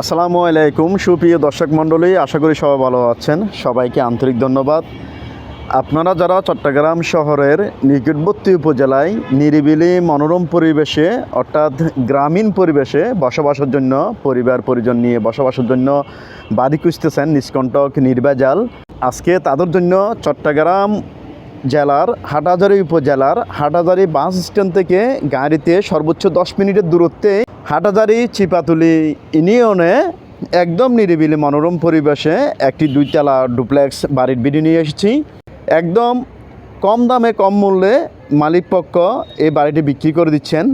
আসসালামু আলাইকুম, সুপ্রিয় দর্শক মণ্ডলী, আশা করি সবাই ভালো আছেন। সবাইকে আন্তরিক ধন্যবাদ। আপনারা যারা চট্টগ্রাম শহরের নিকটবর্তী উপজেলায় নিরিবিলি মনোরম পরিবেশে, অর্থাৎ গ্রামীণ পরিবেশে বসবাসের জন্য, পরিবার পরিজন নিয়ে বসবাসের জন্য বাড়ি খুঁজতেছেন নিষ্কণ্টক নির্বাজাল। আজকে তাদের জন্য চট্টগ্রাম জেলার হাটাজারি উপজেলার হাটাজারি বাস স্ট্যান্ড থেকে গাড়িতে সর্বোচ্চ দশ মিনিটের দূরত্বে হাটাজারি চিপাতুলি ইউনিয়নে একদম নিরিবিলি মনোরম পরিবেশে একটি দুইতলা ডুপ্লেক্স বাড়ির বিডি নিয়ে এসেছি। একদম কম দামে কম মূল্যে মালিকপক্ষ এই বাড়িটি বিক্রি করে দিচ্ছেন।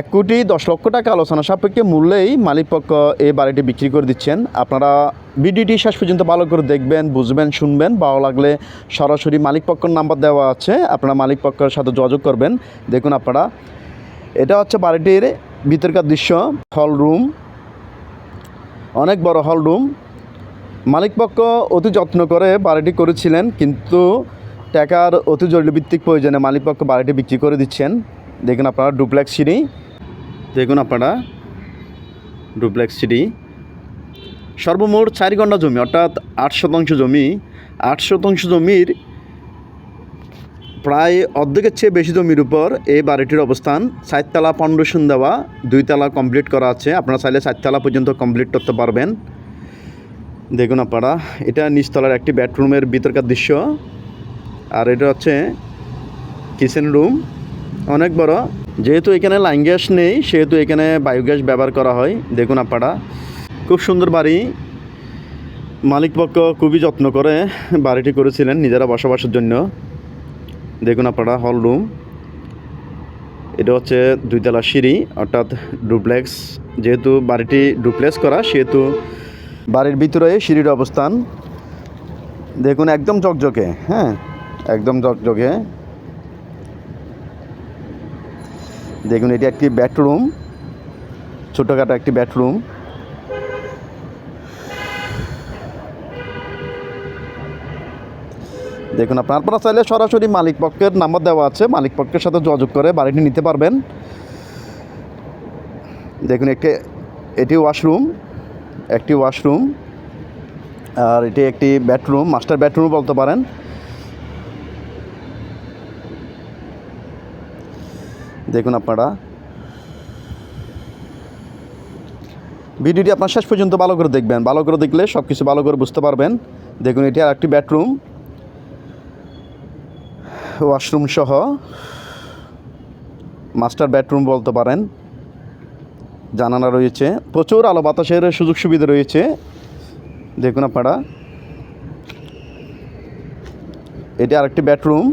এক কোটি দশ লক্ষ টাকা আলোচনা সাপেক্ষে মূল্যেই মালিকপক্ষ এই বাড়িটি বিক্রি করে দিচ্ছেন। আপনারা ভিডিওটি শেষ পর্যন্ত ভালো করে দেখবেন, বুঝবেন, শুনবেন। ভালো লাগলে সরাসরি মালিকপক্ষর নাম্বার দেওয়া আছে। আপনারা মালিকপক্ষের সাথে যোগাযোগ করবেন। দেখুন আপনারা, এটা হচ্ছে বাড়িটির ভিতরকার দৃশ্য হল রুম অনেক বড় হল রুম মালিকপক্ষ অতি যত্ন করে বাড়িটি করেছিলেন, কিন্তু টাকার অতি জরুরি ভিত্তিক প্রয়োজনে মালিকপক্ষ বাড়িটি বিক্রি করে দিচ্ছেন। দেখুন আপনারা ডুপ্লেক্স সিঁড়ি। দেখুন আপনারা ডুপ্লেক্স সিঁড়ি। সর্বমোট চার ঘণ্টা জমি, অর্থাৎ আট শতাংশ জমি। আট শতাংশ জমির প্রায় অর্ধেকের চেয়ে বেশি জমির উপর এই বাড়িটির অবস্থান। চারতলা ফাউন্ডেশন দেওয়া, দুইতলা কমপ্লিট করা আছে। আপনারা চাইলে চারতলা পর্যন্ত কমপ্লিট করতে পারবেন। দেখুন আপনারা, এটা নিচতলার একটি বেডরুমের ভিতরকার দৃশ্য। আর এটা হচ্ছে কিচেন রুম অনেক বড়। যেহেতু এখানে লাইন গ্যাস নেই, সেহেতু এখানে বায়োগ্যাস ব্যবহার করা হয়। দেখুন আপনারা, খুব সুন্দর বাড়ি। মালিকপক্ষ খুবই যত্ন করে বাড়িটি করেছিলেন নিজেরা বসবাসের জন্য। দেখুন আপনারা হল রুম এটা হচ্ছে দুইতলা সিঁড়ি, অর্থাৎ ডুপ্লেক্স যেহেতু বাড়িটি ডুপ্লেক্স করা, সেহেতু বাড়ির ভিতরে সিঁড়ির অবস্থান। দেখুন, একদম ঝকঝকে হ্যাঁ একদম ঝকঝকে দেখুন, এটি একটি বেডরুম ছোটোখাটো একটি বেডরুম দেখুন আপনার, আপনারা চাইলে সরাসরি মালিক পক্ষের নাম্বার দেওয়া আছে, মালিক পক্ষের সাথে যোগাযোগ করে বাড়িটি নিতে পারবেন। দেখুন একটি এটি ওয়াশরুম, একটি ওয়াশরুম, আর এটি একটি বেডরুম, মাস্টার বেডরুম বলতে পারেন। দেখুন আপনারা, ভিডিওটি আপনার শেষ পর্যন্ত ভালো করে দেখবেন, ভালো করে দেখলে সব কিছু ভালো করে বুঝতে পারবেন। দেখুন, এটি আর একটি বেডরুম। ওয়াশরুম সহ মাস্টার বেডরুম বলতে পারেন, জানালা রয়েছে। প্রচুর আলো বাতাসের সুযোগ সুবিধা রয়েছে। দেখুন আপনারা। এটি আরেকটি বেডরুম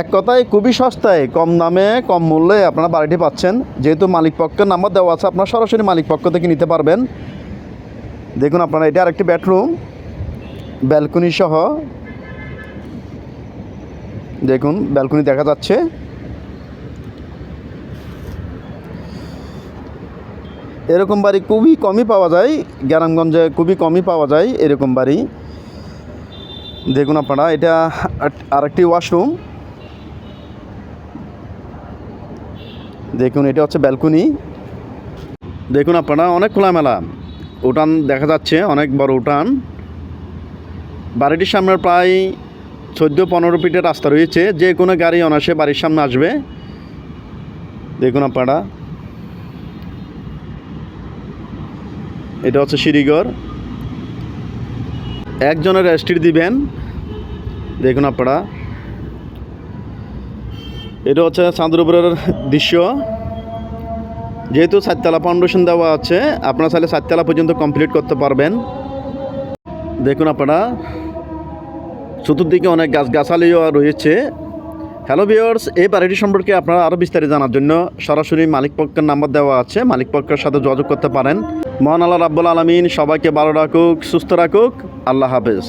এক কথায় খুবই সস্তায়, কম দামে, কম মূল্যে আপনারা বাড়িটি পাচ্ছেন। যেহেতু মালিক পক্ষের নাম্বার দেওয়া আছে, আপনারা সরাসরি মালিক পক্ষ থেকে নিতে পারবেন। দেখুন আপনারা, এটি আরেকটি বেডরুম ব্যালকনি সহ দেখুন ব্যালকনি দেখা যাচ্ছে। এরকম বাড়ি খুবই কমই পাওয়া যায়, গ্রামগঞ্জে খুবই কমই পাওয়া যায় এরকম বাড়ি। দেখুন আপনারা, এটা আরেকটি ওয়াশরুম দেখুন, এটা হচ্ছে ব্যালকনি দেখুন আপনারা, অনেক খোলামেলা। উঠান দেখা যাচ্ছে, অনেক বড় উঠান। বাড়িটির সামনে প্রায় চোদ্দ পনেরো ফিটের রাস্তা রয়েছে, যে কোনো গাড়ি অনাসে বাড়ির সামনে আসবে। দেখুন আপনারা। এটা হচ্ছে সিঁড়িঘর। একজনের রেস্ট্রি দিবেন। দেখুন আপনারা। এটা হচ্ছে চাঁদের উপরের দৃশ্য। যেহেতু সাততলা ফাউন্ডেশন দেওয়া আছে, আপনারা চাইলে সাততলা পর্যন্ত কমপ্লিট করতে পারবেন। দেখুন আপনারা। চতুর্দিকে অনেক গাছগাছালিও রয়েছে। হ্যালো ভিওর্স এই বাড়িটি সম্পর্কে আপনারা আরও বিস্তারিত জানার জন্য সরাসরি মালিক পক্ষের নাম্বার দেওয়া আছে। মালিক পক্ষের সাথে যোগাযোগ করতে পারেন। মহান আল্লাহ রাব্বুল আলমিন সবাইকে ভালো রাখুক, সুস্থ রাখুক। আল্লাহ হাফেজ।